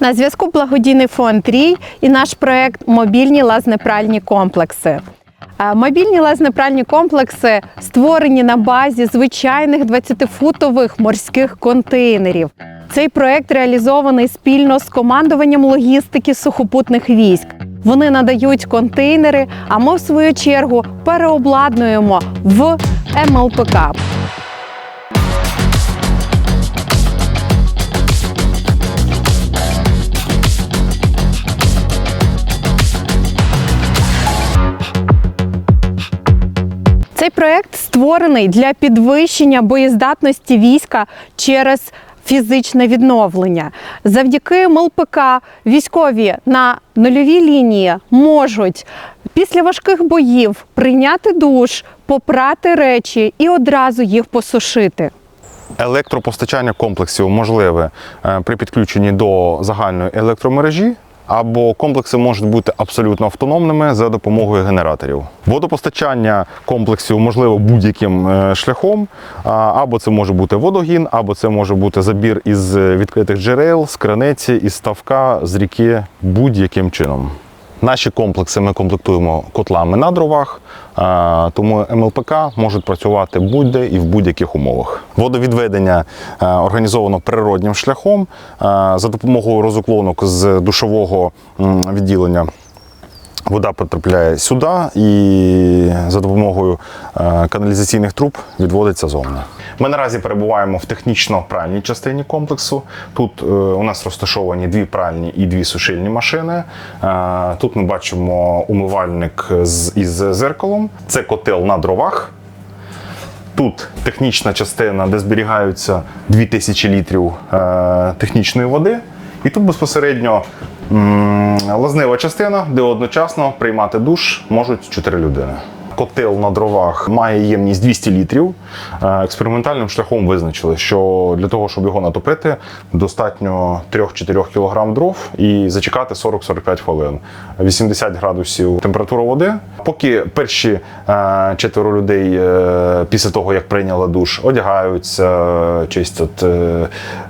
На зв'язку благодійний фонд Рій і наш проект Мобільні лазнепральні комплекси. Мобільні лазнепральні комплекси створені на базі звичайних 20-футових морських контейнерів. Цей проект реалізований спільно з командуванням логістики сухопутних військ. Вони надають контейнери, а ми, в свою чергу, переобладнуємо в МЛПК. Створений для підвищення боєздатності війська через фізичне відновлення. Завдяки МЛПК військові на нульовій лінії можуть після важких боїв прийняти душ, попрати речі і одразу їх посушити. Електропостачання комплексів можливе е, при підключенні до загальної електромережі. Або комплекси можуть бути абсолютно автономними за допомогою генераторів. Водопостачання комплексів можливо будь-яким е, шляхом, або це може бути водогін, або це може бути забір із відкритих джерел, з краниці, із ставка, з ріки будь-яким чином. Наші комплекси ми комплектуємо котлами на дровах, тому МЛПК можуть працювати будь-де і в будь-яких умовах. Водовідведення організовано природнім шляхом за допомогою розуклонок з душового відділення. Вода потрапляє сюди і за допомогою е, каналізаційних труб відводиться зовні. Ми наразі перебуваємо в технічно-пральній частині комплексу. Тут е, у нас розташовані дві пральні і дві сушильні машини. Е, Тут ми бачимо умивальник із зеркалом. Це котел на дровах. Тут технічна частина, де зберігаються 2000 літрів технічної води. І тут безпосередньо лазнева частина, де одночасно приймати душ можуть 4 людини. Котел на дровах має ємність 200 літрів. Е, Експериментальним шляхом визначили, що для того, щоб його натопити, достатньо 3-4 кг дров і зачекати 40-45 хвилин. 80 градусів температура води. Поки перші е, четверо людей е, після того, як прийняли душ, одягаються, чистять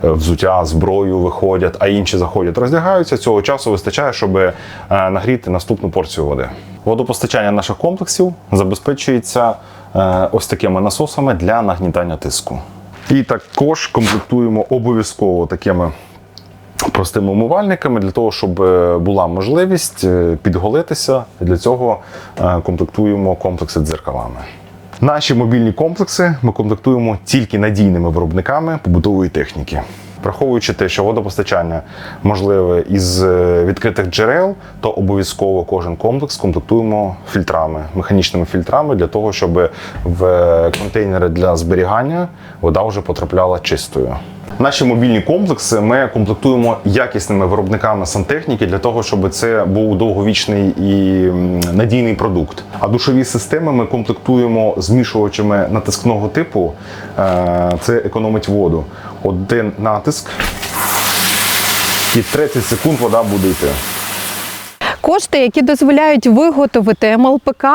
взуття, зброю виходять, а інші заходять, роздягаються. Цього часу вистачає, щоб нагріти наступну порцію води. Водопостачання наших комплексів забезпечується е, ось такими насосами для нагнітання тиску. І також комплектуємо обов'язково такими простими умивальниками для того, щоб е, була можливість е, підголитися. Для цього комплектуємо комплекси дзеркалами. Наші мобільні комплекси ми комплектуємо тільки надійними виробниками побутової техніки. Враховуючи те, що водопостачання можливе із е, відкритих джерел, то обов'язково кожен комплекс комплектуємо фільтрами, механічними фільтрами для того, щоб в е, контейнери для зберігання вода вже потрапляла чистою. Наші мобільні комплекси ми комплектуємо якісними виробниками сантехніки для того, щоб це був довговічний і надійний продукт. А душові системи ми комплектуємо змішувачами натискного типу. Е, Це економить воду. Один натиск і 30 секунд вода буде йти. Кошти, які дозволяють виготовити МЛПК,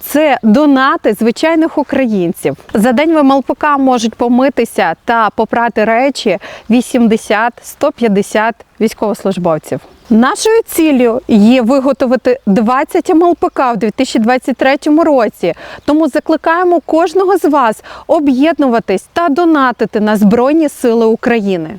це донати звичайних українців. За день в МЛПК можуть помитися та попрати речі 80-150 військовослужбовців. Нашою ціллю є виготовити 20 МЛПК в 2023 році. Тому закликаємо кожного з вас об'єднуватись та донатити на Збройні Сили України.